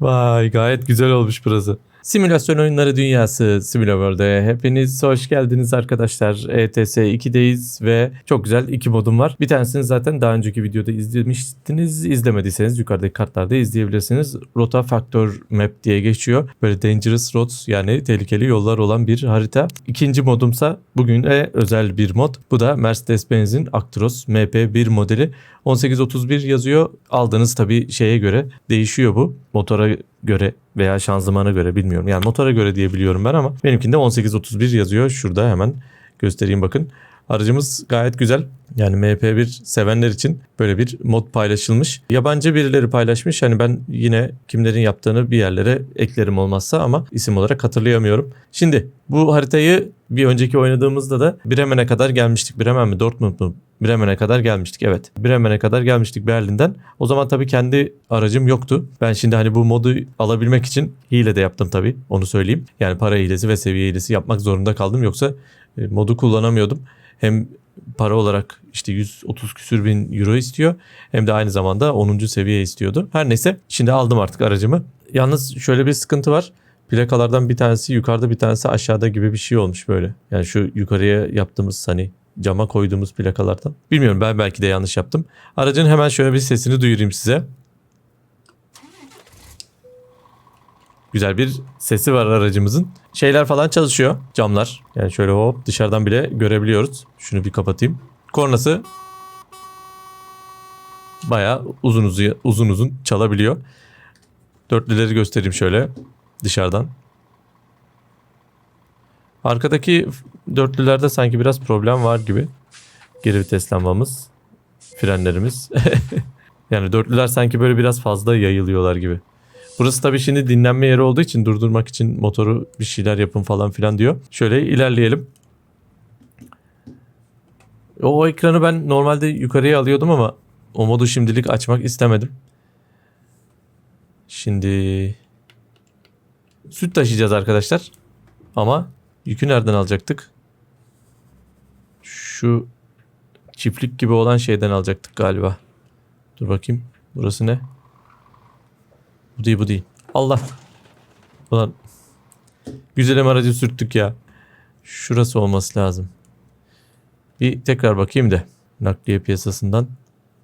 Vay gayet güzel olmuş burası. Simülasyon oyunları dünyası Simulaworld'e hepiniz hoş geldiniz arkadaşlar. E ETS 2'deyiz ve çok güzel iki modum var. Bir tanesini zaten daha önceki videoda izlemiştiniz. İzlemediyseniz yukarıdaki kartlarda izleyebilirsiniz. Rota Factor Map diye geçiyor. Böyle dangerous roads yani tehlikeli yollar olan bir harita. İkinci modumsa bugüne özel bir mod. Bu da Mercedes-Benz'in Actros MP1 modeli. 1831 yazıyor. Aldığınız tabii şeye göre değişiyor bu. Motora göre veya şanzımana göre bilmiyorum. Yani motora göre diye biliyorum ben ama benimkinde 1831 yazıyor. Şurada hemen göstereyim bakın. Aracımız gayet güzel. Yani MP1 sevenler için böyle bir mod paylaşılmış. Yabancı birileri paylaşmış. Hani ben yine kimlerin yaptığını bir yerlere eklerim olmazsa ama isim olarak hatırlayamıyorum. Şimdi bu haritayı bir önceki oynadığımızda da Bremen'e kadar gelmiştik. Bremen mi Dortmund mu? Bremen'e kadar gelmiştik evet. Bremen'e kadar gelmiştik Berlin'den. O zaman tabii kendi aracım yoktu. Ben şimdi hani bu modu alabilmek için hile de yaptım tabii. Onu söyleyeyim. Yani para hilesi ve seviye hilesi yapmak zorunda kaldım. Yoksa e, modu kullanamıyordum. Hem para olarak işte 130 küsür bin euro istiyor. Hem de aynı zamanda 10. seviye istiyordu. Her neyse şimdi aldım artık aracımı. Yalnız şöyle bir sıkıntı var. Plakalardan bir tanesi yukarıda bir tanesi aşağıda gibi bir şey olmuş böyle. Yani şu yukarıya yaptığımız hani cama koyduğumuz plakalardan. Bilmiyorum ben belki de yanlış yaptım. Aracın hemen şöyle bir sesini duyurayım size. Güzel bir sesi var aracımızın. Şeyler falan çalışıyor. Camlar. Yani şöyle hop dışarıdan bile görebiliyoruz. Şunu bir kapatayım. Kornası bayağı uzun uzun, uzun uzun çalabiliyor. Dörtlüleri göstereyim şöyle dışarıdan. Arkadaki dörtlülerde sanki biraz problem var gibi. Geri vites lambamız, frenlerimiz. yani dörtlüler sanki böyle biraz fazla yayılıyorlar gibi. Burası tabii şimdi dinlenme yeri olduğu için durdurmak için motoru bir şeyler yapın falan filan diyor. Şöyle ilerleyelim. O ekranı ben normalde yukarıya alıyordum ama o modu şimdilik açmak istemedim. Şimdi süt taşıyacağız arkadaşlar. Ama yükü nereden alacaktık? Şu çiftlik gibi olan şeyden alacaktık galiba. Dur bakayım. Burası ne? Bu değil bu değil. Allah. Ulan. Güzelim aracı sürttük ya. Şurası olması lazım. Bir tekrar bakayım da. Nakliye piyasasından.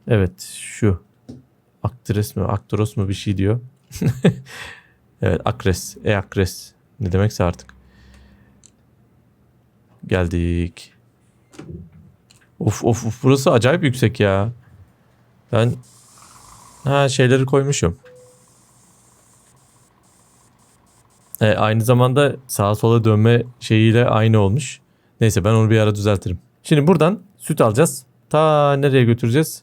Evet şu. Aktres mi? Aktoros mu bir şey diyor. evet Akres. E Akres. Ne demekse artık. Geldik. Of of of burası acayip yüksek ya. Ben ha şeyleri koymuşum. E, aynı zamanda sağa sola dönme şeyiyle aynı olmuş. Neyse ben onu bir ara düzeltirim. Şimdi buradan süt alacağız. Ta nereye götüreceğiz?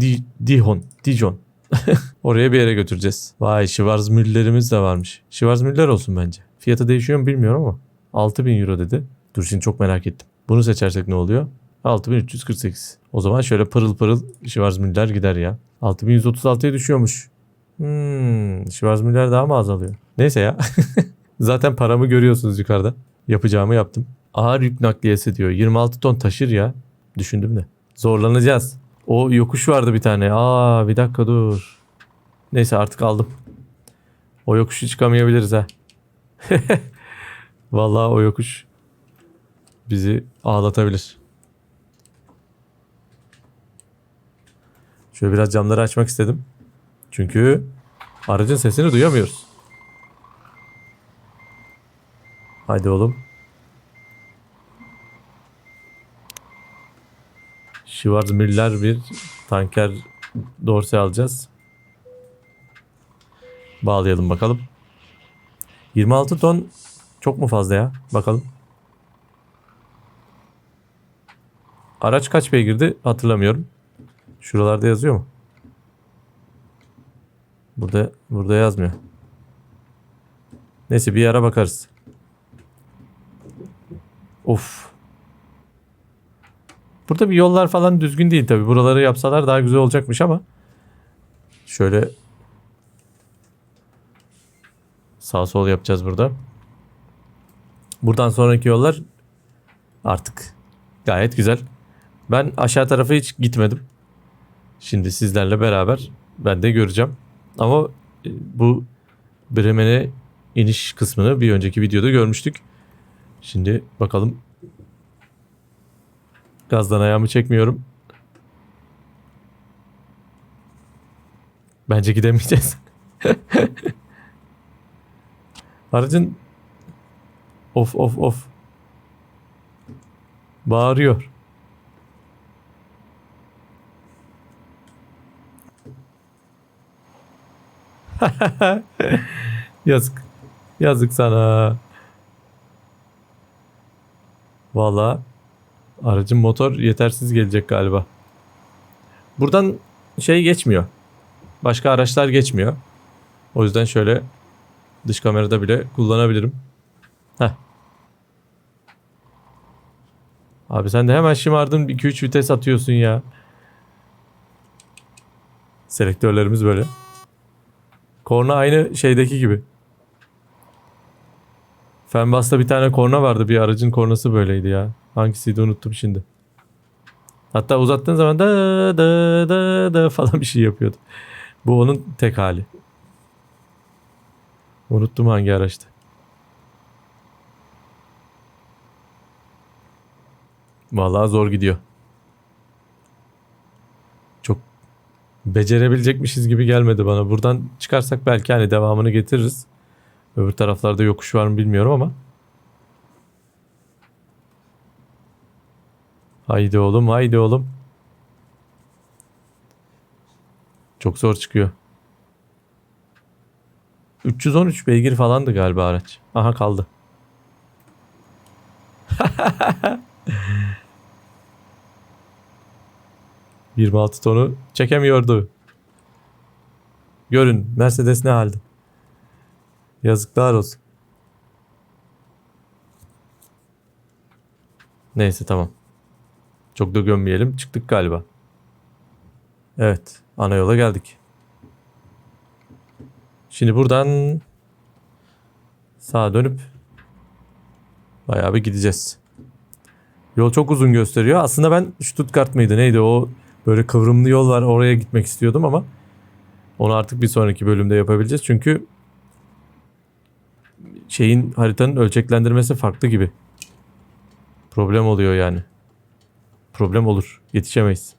Di, Dihon, Dijon. Oraya bir yere götüreceğiz. Vay Schwarzmüller'imiz de varmış. Schwarzmüller olsun bence. Fiyatı değişiyor mu bilmiyorum ama. 6000 euro dedi. Dur şimdi çok merak ettim. Bunu seçersek ne oluyor? 6348. O zaman şöyle pırıl pırıl Schwarzmüller gider ya. 6136'ya düşüyormuş. Hmm, Schwarzmüller daha mı azalıyor? Neyse ya. Zaten paramı görüyorsunuz yukarıda. Yapacağımı yaptım. Ağır yük nakliyesi diyor. 26 ton taşır ya. Düşündüm de. Zorlanacağız. O yokuş vardı bir tane. Aa bir dakika dur. Neyse artık aldım. O yokuşu çıkamayabiliriz ha. Vallahi o yokuş bizi ağlatabilir. Şöyle biraz camları açmak istedim. Çünkü aracın sesini duyamıyoruz. Haydi oğlum. Schwarzmüller bir tanker dorse alacağız. Bağlayalım bakalım. 26 ton çok mu fazla ya? Bakalım. Araç kaç beygirdi hatırlamıyorum. Şuralarda yazıyor mu? Burada burada yazmıyor. Neyse bir ara bakarız. Of. Burada bir yollar falan düzgün değil tabi. Buraları yapsalar daha güzel olacakmış ama. Şöyle sağ sol yapacağız burada. Buradan sonraki yollar artık gayet güzel. Ben aşağı tarafa hiç gitmedim. Şimdi sizlerle beraber ben de göreceğim. Ama e, bu Bremen'e iniş kısmını bir önceki videoda görmüştük. Şimdi bakalım. Gazdan ayağımı çekmiyorum. Bence gidemeyeceğiz. Aracın of of of bağırıyor. Yazık. Yazık sana. Valla aracın motor yetersiz gelecek galiba. Buradan şey geçmiyor. Başka araçlar geçmiyor. O yüzden şöyle dış kamerada bile kullanabilirim. Heh. Abi sen de hemen şımardın 2-3 vites atıyorsun ya. Selektörlerimiz böyle. Korna aynı şeydeki gibi. Fenbas'ta bir tane korna vardı. Bir aracın kornası böyleydi ya. Hangisiydi unuttum şimdi. Hatta uzattığın zaman da da da da falan bir şey yapıyordu. Bu onun tek hali. Unuttum hangi araçtı. Vallahi zor gidiyor. Çok becerebilecekmişiz gibi gelmedi bana. Buradan çıkarsak belki hani devamını getiririz. Öbür taraflarda yokuş var mı bilmiyorum ama. Haydi oğlum haydi oğlum. Çok zor çıkıyor. 313 beygir falandı galiba araç. Aha kaldı. ...26 tonu çekemiyordu. Görün Mercedes ne halde. Yazıklar olsun. Neyse tamam. Çok da gömmeyelim. Çıktık galiba. Evet. Ana yola geldik. Şimdi buradan sağa dönüp bayağı bir gideceğiz. Yol çok uzun gösteriyor. Aslında ben Stuttgart mıydı neydi o böyle kıvrımlı yol var oraya gitmek istiyordum ama onu artık bir sonraki bölümde yapabileceğiz. Çünkü şeyin haritanın ölçeklendirmesi farklı gibi. Problem oluyor yani. Problem olur. Yetişemeyiz.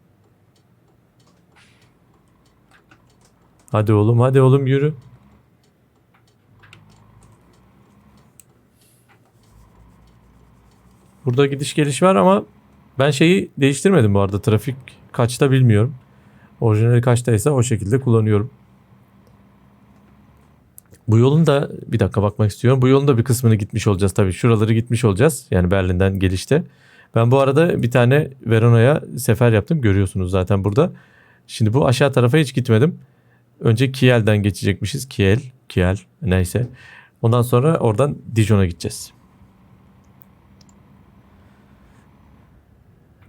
Hadi oğlum hadi oğlum yürü. Burada gidiş geliş var ama ben şeyi değiştirmedim bu arada. Trafik kaçta bilmiyorum. Orijinali kaçtaysa o şekilde kullanıyorum. Bu yolun da bir dakika bakmak istiyorum. Bu yolun da bir kısmını gitmiş olacağız tabii. Şuraları gitmiş olacağız. Yani Berlin'den gelişte. Ben bu arada bir tane Verona'ya sefer yaptım. Görüyorsunuz zaten burada. Şimdi bu aşağı tarafa hiç gitmedim. Önce Kiel'den geçecekmişiz. Kiel, Kiel neyse. Ondan sonra oradan Dijon'a gideceğiz.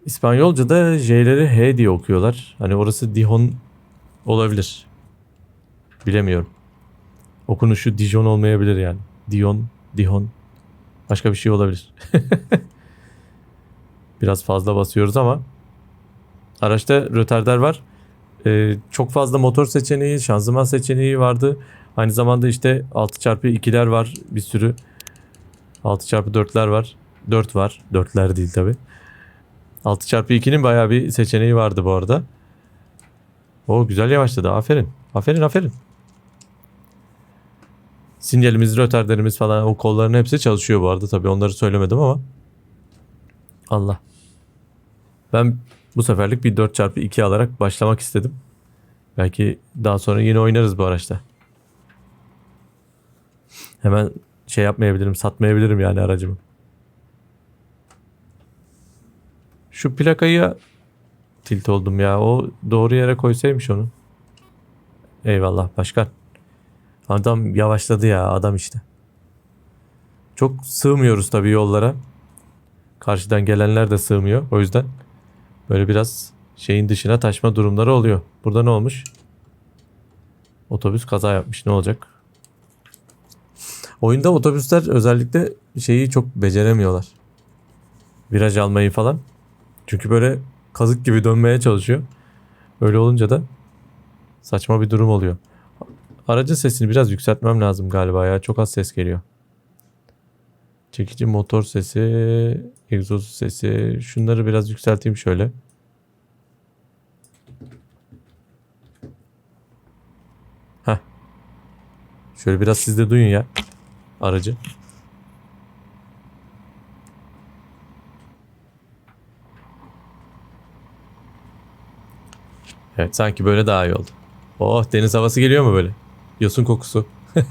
İspanyolca'da J'leri H diye okuyorlar. Hani orası Dijon olabilir. Bilemiyorum. Okunuşu Dijon olmayabilir yani. Dion, Dijon. Başka bir şey olabilir. Biraz fazla basıyoruz ama araçta rötarder var. Ee, çok fazla motor seçeneği, şanzıman seçeneği vardı. Aynı zamanda işte 6x2'ler var bir sürü. 6x4'ler var. 4 var. 4'ler değil tabi. 6x2'nin bayağı bir seçeneği vardı bu arada. O güzel yavaşladı. Aferin. Aferin aferin. Sinyalimiz, rötarderimiz falan o kolların hepsi çalışıyor bu arada. Tabii onları söylemedim ama. Allah. Ben bu seferlik bir 4x2 alarak başlamak istedim. Belki daha sonra yine oynarız bu araçta. Hemen şey yapmayabilirim, satmayabilirim yani aracımı. Şu plakayı tilt oldum ya. O doğru yere koysaymış onu. Eyvallah başkan. Adam yavaşladı ya adam işte. Çok sığmıyoruz tabii yollara. Karşıdan gelenler de sığmıyor. O yüzden böyle biraz şeyin dışına taşma durumları oluyor. Burada ne olmuş? Otobüs kaza yapmış. Ne olacak? Oyunda otobüsler özellikle şeyi çok beceremiyorlar. Viraj almayı falan. Çünkü böyle kazık gibi dönmeye çalışıyor. Öyle olunca da Saçma bir durum oluyor. Aracın sesini biraz yükseltmem lazım galiba ya. Çok az ses geliyor. Çekici motor sesi, egzoz sesi. Şunları biraz yükselteyim şöyle. Heh. Şöyle biraz siz de duyun ya. Aracı. Evet sanki böyle daha iyi oldu. Oh deniz havası geliyor mu böyle? Yosun kokusu.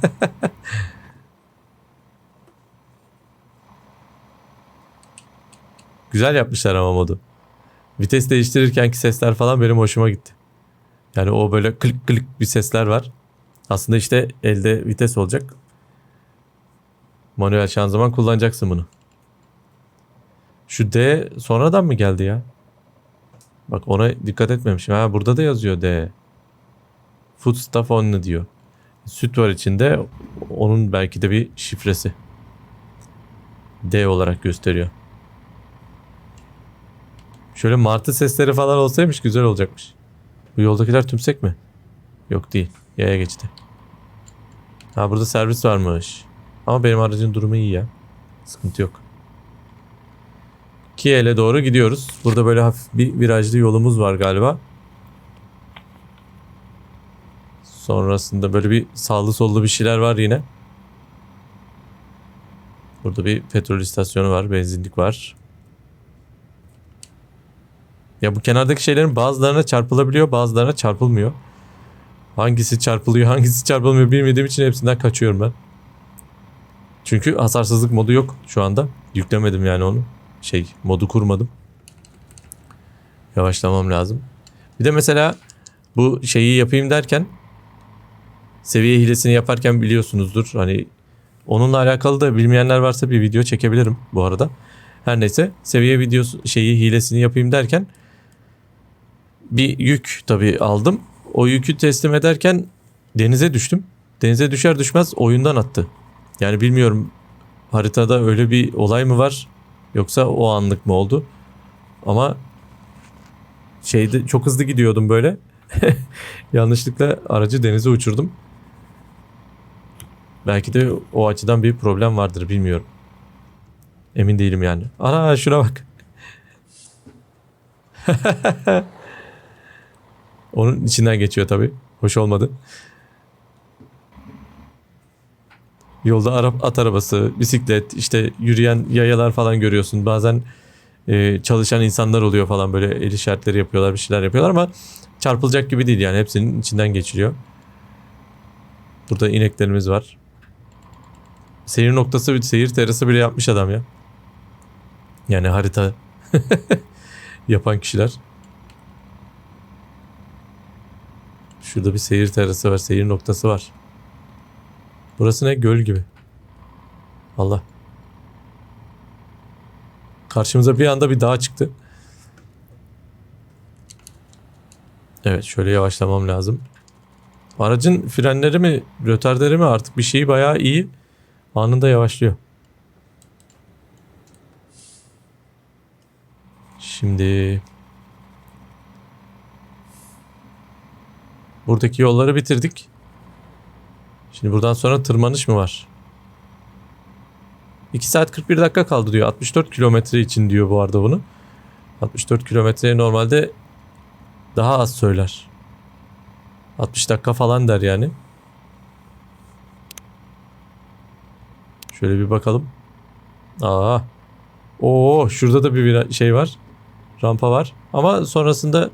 Güzel yapmışlar ama modu. Vites değiştirirkenki sesler falan benim hoşuma gitti. Yani o böyle klik klik bir sesler var. Aslında işte elde vites olacak. Manuel şanzıman kullanacaksın bunu. Şu D sonradan mı geldi ya? Bak ona dikkat etmemişim. Ha burada da yazıyor D. Foodstuff only diyor. Süt var içinde. Onun belki de bir şifresi. D olarak gösteriyor. Şöyle martı sesleri falan olsaymış güzel olacakmış. Bu yoldakiler tümsek mi? Yok değil. Yaya geçti. Ha burada servis varmış. Ama benim aracın durumu iyi ya. Sıkıntı yok. Kiel'e doğru gidiyoruz. Burada böyle hafif bir virajlı yolumuz var galiba. Sonrasında böyle bir sağlı sollu bir şeyler var yine. Burada bir petrol istasyonu var, benzinlik var. Ya bu kenardaki şeylerin bazılarına çarpılabiliyor, bazılarına çarpılmıyor. Hangisi çarpılıyor, hangisi çarpılmıyor bilmediğim için hepsinden kaçıyorum ben. Çünkü hasarsızlık modu yok şu anda. Yüklemedim yani onu. Şey, modu kurmadım. Yavaşlamam lazım. Bir de mesela bu şeyi yapayım derken seviye hilesini yaparken biliyorsunuzdur. Hani onunla alakalı da bilmeyenler varsa bir video çekebilirim bu arada. Her neyse seviye videosu şeyi hilesini yapayım derken bir yük tabii aldım. O yükü teslim ederken denize düştüm. Denize düşer düşmez oyundan attı. Yani bilmiyorum haritada öyle bir olay mı var yoksa o anlık mı oldu? Ama şeyde çok hızlı gidiyordum böyle. Yanlışlıkla aracı denize uçurdum. Belki de o açıdan bir problem vardır bilmiyorum. Emin değilim yani. Ana şuna bak. Onun içinden geçiyor tabii. Hoş olmadı. Yolda arap, at arabası, bisiklet, işte yürüyen yayalar falan görüyorsun. Bazen e, çalışan insanlar oluyor falan böyle el işaretleri yapıyorlar, bir şeyler yapıyorlar ama çarpılacak gibi değil yani hepsinin içinden geçiliyor. Burada ineklerimiz var. Seyir noktası bir seyir terası bile yapmış adam ya. Yani harita yapan kişiler. Şurada bir seyir terası var, seyir noktası var. Burası ne? Göl gibi. Allah. Karşımıza bir anda bir dağ çıktı. Evet şöyle yavaşlamam lazım. Aracın frenleri mi, rötarderi mi artık bir şeyi bayağı iyi. Anında yavaşlıyor. Şimdi buradaki yolları bitirdik. Şimdi buradan sonra tırmanış mı var? 2 saat 41 dakika kaldı diyor. 64 kilometre için diyor bu arada bunu. 64 kilometreye normalde daha az söyler. 60 dakika falan der yani. Şöyle bir bakalım. Aa. Oo, şurada da bir şey var. Rampa var. Ama sonrasında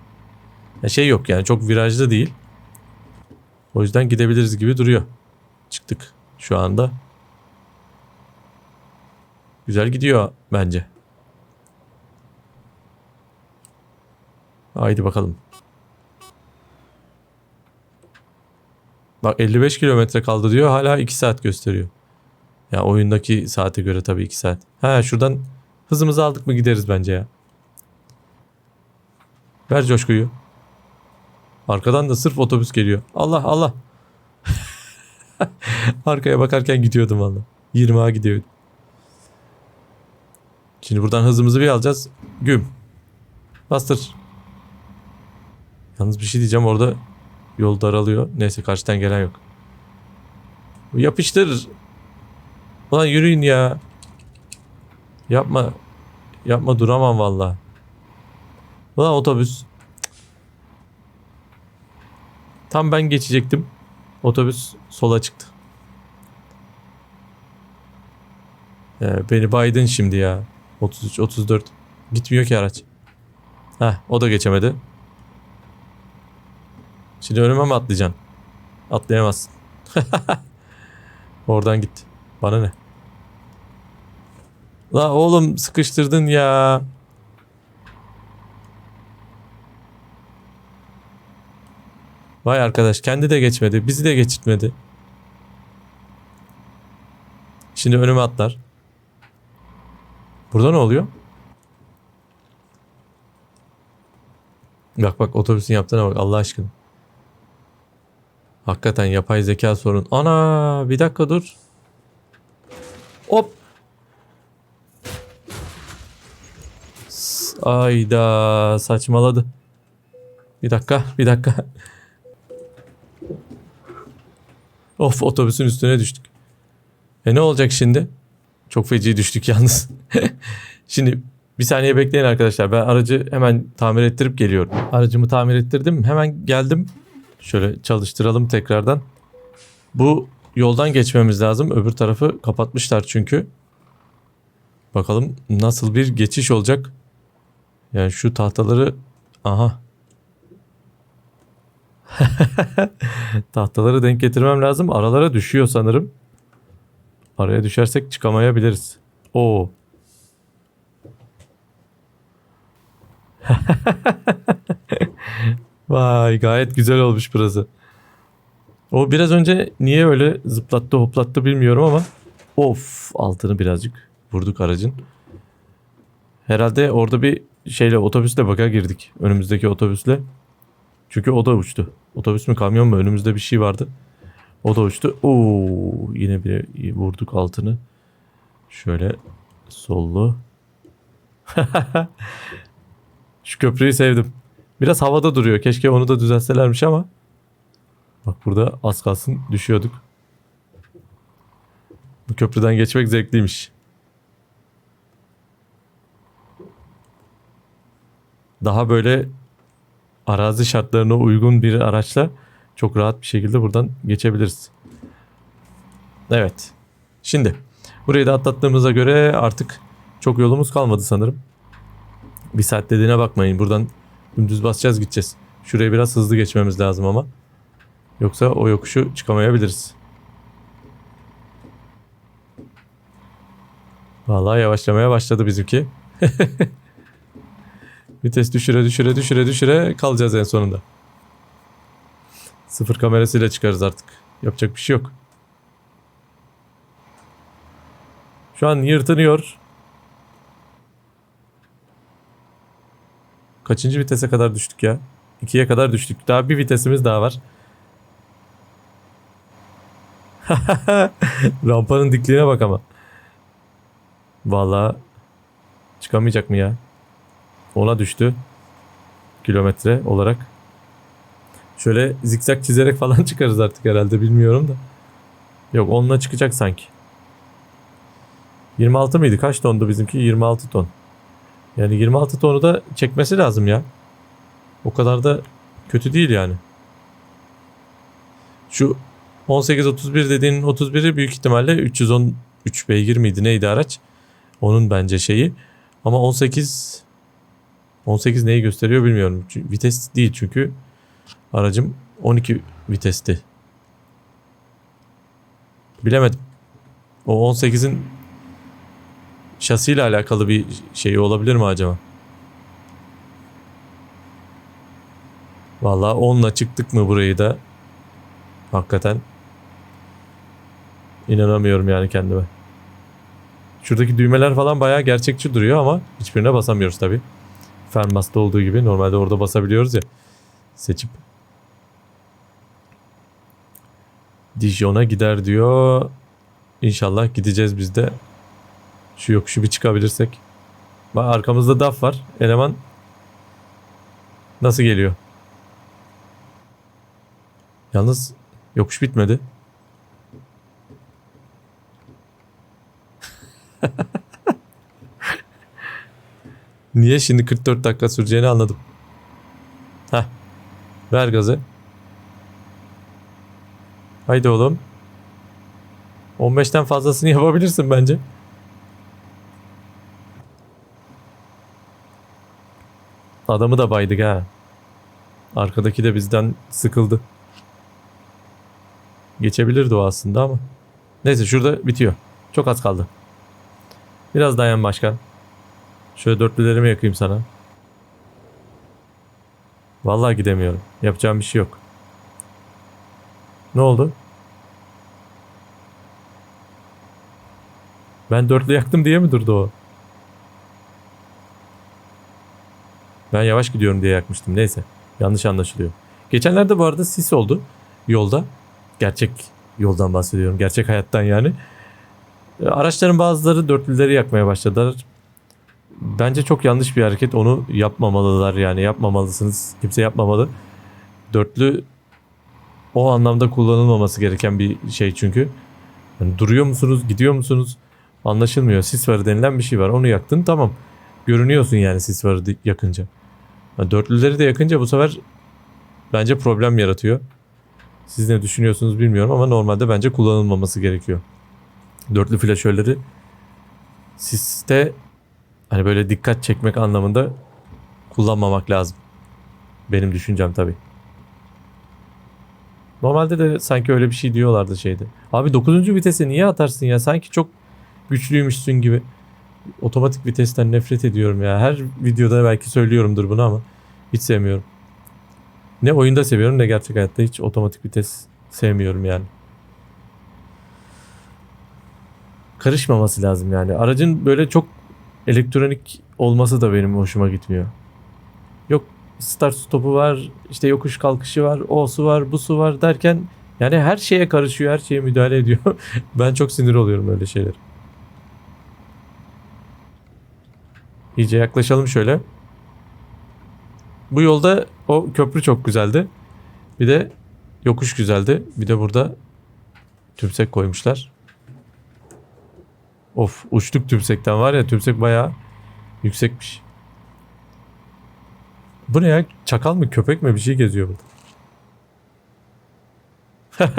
şey yok yani çok virajlı değil. O yüzden gidebiliriz gibi duruyor. Çıktık şu anda. Güzel gidiyor bence. Haydi bakalım. Bak 55 kilometre kaldı diyor. Hala 2 saat gösteriyor. Ya oyundaki saate göre tabii 2 saat. Ha şuradan hızımızı aldık mı gideriz bence ya. Ver coşkuyu. Arkadan da sırf otobüs geliyor. Allah Allah. Arkaya bakarken gidiyordum valla. 20'a gidiyordum. Şimdi buradan hızımızı bir alacağız. Güm. Bastır. Yalnız bir şey diyeceğim orada Yol daralıyor. Neyse karşıdan gelen yok. Yapıştır. Ulan yürüyün ya. Yapma. Yapma duramam valla. Ulan otobüs. Tam ben geçecektim. Otobüs sola çıktı. Ee, beni baydın şimdi ya. 33, 34. Gitmiyor ki araç. Heh, o da geçemedi. Şimdi önüme mi atlayacaksın? Atlayamazsın. Oradan git. Bana ne? La oğlum sıkıştırdın ya. Vay arkadaş kendi de geçmedi. Bizi de geçirtmedi. Şimdi önüme atlar. Burada ne oluyor? Bak bak otobüsün yaptığına bak Allah aşkına. Hakikaten yapay zeka sorun. Ana bir dakika dur. Hop. Ayda saçmaladı. Bir dakika bir dakika. Of otobüsün üstüne düştük. E ne olacak şimdi? Çok feci düştük yalnız. şimdi bir saniye bekleyin arkadaşlar. Ben aracı hemen tamir ettirip geliyorum. Aracımı tamir ettirdim. Hemen geldim. Şöyle çalıştıralım tekrardan. Bu yoldan geçmemiz lazım. Öbür tarafı kapatmışlar çünkü. Bakalım nasıl bir geçiş olacak. Yani şu tahtaları aha. tahtaları denk getirmem lazım. Aralara düşüyor sanırım. Araya düşersek çıkamayabiliriz. Oo. Vay gayet güzel olmuş burası. O biraz önce niye öyle zıplattı hoplattı bilmiyorum ama of altını birazcık vurduk aracın. Herhalde orada bir şeyle otobüsle baka girdik. Önümüzdeki otobüsle. Çünkü o da uçtu. Otobüs mü kamyon mu önümüzde bir şey vardı. O da uçtu. Oo yine bir vurduk altını. Şöyle sollu. Şu köprüyü sevdim. Biraz havada duruyor. Keşke onu da düzeltselermiş ama. Bak burada az kalsın düşüyorduk. Bu köprüden geçmek zevkliymiş. Daha böyle arazi şartlarına uygun bir araçla çok rahat bir şekilde buradan geçebiliriz. Evet. Şimdi burayı da atlattığımıza göre artık çok yolumuz kalmadı sanırım. Bir saat dediğine bakmayın. Buradan dümdüz basacağız gideceğiz. Şuraya biraz hızlı geçmemiz lazım ama. Yoksa o yokuşu çıkamayabiliriz. Vallahi yavaşlamaya başladı bizimki. Vites düşüre düşüre düşüre düşüre kalacağız en sonunda. Sıfır kamerasıyla çıkarız artık. Yapacak bir şey yok. Şu an yırtınıyor. Kaçıncı vitese kadar düştük ya? İkiye kadar düştük. Daha bir vitesimiz daha var. Rampanın dikliğine bak ama. Vallahi çıkamayacak mı ya? Ona düştü. Kilometre olarak. Şöyle zikzak çizerek falan çıkarız artık herhalde bilmiyorum da. Yok onunla çıkacak sanki. 26 mıydı? Kaç tondu bizimki? 26 ton. Yani 26 tonu da çekmesi lazım ya. O kadar da kötü değil yani. Şu 18-31 dediğin 31'i büyük ihtimalle 313 beygir miydi neydi araç? Onun bence şeyi. Ama 18 18 neyi gösteriyor bilmiyorum. Çünkü Vites değil çünkü aracım 12 vitesti. Bilemedim. O 18'in şasiyle alakalı bir şey olabilir mi acaba? Vallahi 10'la çıktık mı burayı da hakikaten inanamıyorum yani kendime. Şuradaki düğmeler falan bayağı gerçekçi duruyor ama hiçbirine basamıyoruz tabi. Fernbus'ta olduğu gibi normalde orada basabiliyoruz ya. Seçip Dijon'a gider diyor. İnşallah gideceğiz biz de. Şu yokuşu bir çıkabilirsek. Bak arkamızda DAF var. Eleman nasıl geliyor? Yalnız yokuş bitmedi. Niye şimdi 44 dakika süreceğini anladım. Heh. Ver gazı. Haydi oğlum. 15'ten fazlasını yapabilirsin bence. Adamı da baydık ha. Arkadaki de bizden sıkıldı. Geçebilirdi o aslında ama. Neyse şurada bitiyor. Çok az kaldı. Biraz dayan başkan. Şöyle dörtlülerimi yakayım sana. Vallahi gidemiyorum. Yapacağım bir şey yok. Ne oldu? Ben dörtlü yaktım diye mi durdu o? Ben yavaş gidiyorum diye yakmıştım. Neyse. Yanlış anlaşılıyor. Geçenlerde bu arada sis oldu yolda. Gerçek yoldan bahsediyorum. Gerçek hayattan yani. Araçların bazıları dörtlüleri yakmaya başladılar. Bence çok yanlış bir hareket. Onu yapmamalılar yani. Yapmamalısınız. Kimse yapmamalı. Dörtlü o anlamda kullanılmaması gereken bir şey çünkü. Yani duruyor musunuz, gidiyor musunuz? Anlaşılmıyor. Sis farı denilen bir şey var. Onu yaktın tamam. Görünüyorsun yani sis di- yakınca. Ha, Dörtlüleri de yakınca bu sefer bence problem yaratıyor. Siz ne düşünüyorsunuz bilmiyorum ama normalde bence kullanılmaması gerekiyor. Dörtlü flaşörleri siste hani böyle dikkat çekmek anlamında kullanmamak lazım. Benim düşüncem tabii. Normalde de sanki öyle bir şey diyorlardı şeyde. Abi 9. vitese niye atarsın ya? Sanki çok güçlüymüşsün gibi. Otomatik vitesten nefret ediyorum ya. Her videoda belki söylüyorumdur bunu ama hiç sevmiyorum. Ne oyunda seviyorum ne gerçek hayatta hiç otomatik vites sevmiyorum yani. Karışmaması lazım yani. Aracın böyle çok elektronik olması da benim hoşuma gitmiyor. Yok start stopu var, işte yokuş kalkışı var, o su var, bu su var derken yani her şeye karışıyor, her şeye müdahale ediyor. ben çok sinir oluyorum öyle şeyler. İyice yaklaşalım şöyle. Bu yolda o köprü çok güzeldi. Bir de yokuş güzeldi. Bir de burada tümsek koymuşlar. Of uçtuk tümsekten var ya tümsek bayağı yüksekmiş. Bu ne ya? Çakal mı köpek mi bir şey geziyor burada.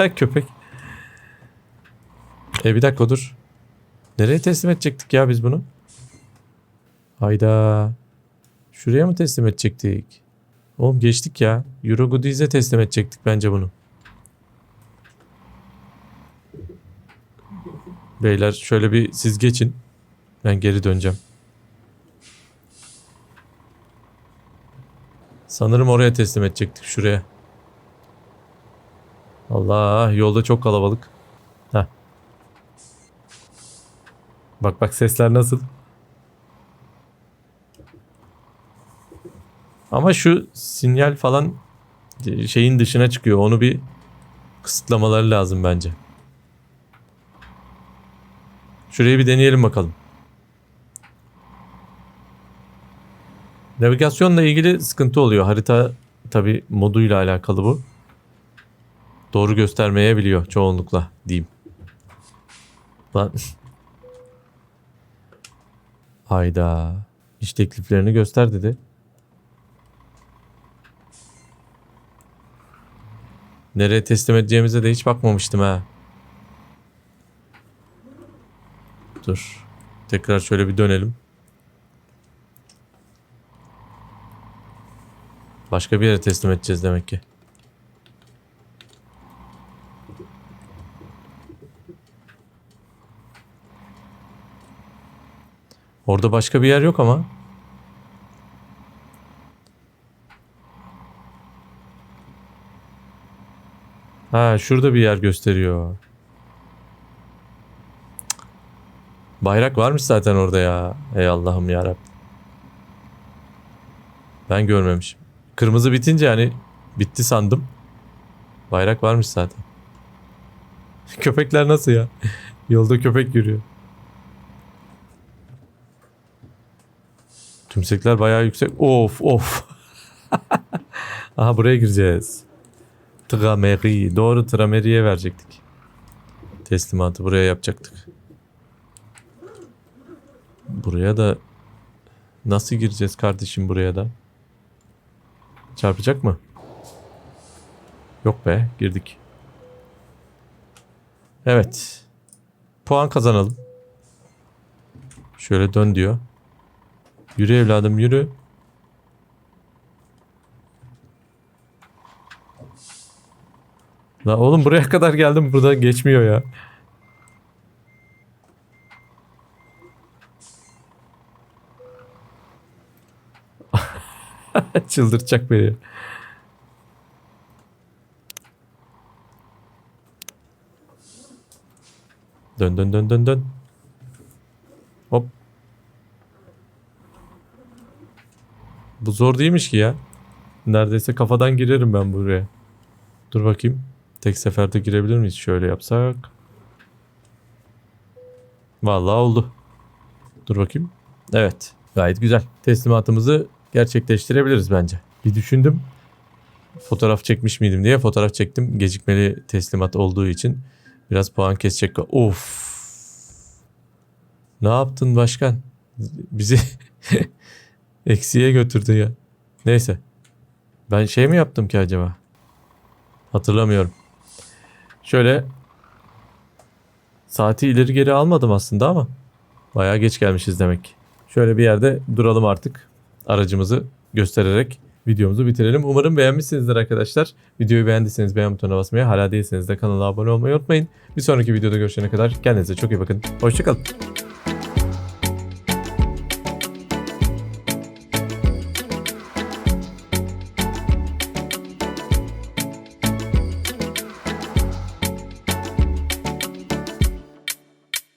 köpek. E bir dakika dur. Nereye teslim edecektik ya biz bunu? Hayda. Şuraya mı teslim edecektik? Oğlum geçtik ya. Euro Goodies'e teslim edecektik bence bunu. Beyler şöyle bir siz geçin. Ben geri döneceğim. Sanırım oraya teslim edecektik şuraya. Allah yolda çok kalabalık. Heh. Bak bak sesler nasıl? Ama şu sinyal falan şeyin dışına çıkıyor. Onu bir kısıtlamaları lazım bence. Şurayı bir deneyelim bakalım. Navigasyonla ilgili sıkıntı oluyor. Harita tabi moduyla alakalı bu. Doğru göstermeyebiliyor çoğunlukla diyeyim. Lan. Hayda. İş tekliflerini göster dedi. Nereye teslim edeceğimize de hiç bakmamıştım ha. Dur. Tekrar şöyle bir dönelim. Başka bir yere teslim edeceğiz demek ki. Orada başka bir yer yok ama. Ha şurada bir yer gösteriyor. Bayrak varmış zaten orada ya. Ey Allah'ım ya Ben görmemişim. Kırmızı bitince hani bitti sandım. Bayrak varmış zaten. Köpekler nasıl ya? Yolda köpek yürüyor. Tümsekler bayağı yüksek. Of of. Aha buraya gireceğiz. Trameri. Doğru Trameri'ye verecektik. Teslimatı buraya yapacaktık. Buraya da nasıl gireceğiz kardeşim buraya da? Çarpacak mı? Yok be girdik. Evet. Puan kazanalım. Şöyle dön diyor. Yürü evladım yürü. La oğlum buraya kadar geldim burada geçmiyor ya. Çıldırtacak beni. Dön dön dön dön dön. Hop. Bu zor değilmiş ki ya. Neredeyse kafadan girerim ben buraya. Dur bakayım. Tek seferde girebilir miyiz? Şöyle yapsak. Vallahi oldu. Dur bakayım. Evet. Gayet güzel. Teslimatımızı gerçekleştirebiliriz bence. Bir düşündüm. Fotoğraf çekmiş miydim diye fotoğraf çektim. Gecikmeli teslimat olduğu için biraz puan kesecek. Of. Ne yaptın başkan? Bizi eksiye götürdü ya. Neyse. Ben şey mi yaptım ki acaba? Hatırlamıyorum. Şöyle saati ileri geri almadım aslında ama bayağı geç gelmişiz demek. Şöyle bir yerde duralım artık. Aracımızı göstererek videomuzu bitirelim. Umarım beğenmişsinizdir arkadaşlar. Videoyu beğendiyseniz beğen butonuna basmayı, hala değilseniz de kanala abone olmayı unutmayın. Bir sonraki videoda görüşene kadar kendinize çok iyi bakın. Hoşçakalın.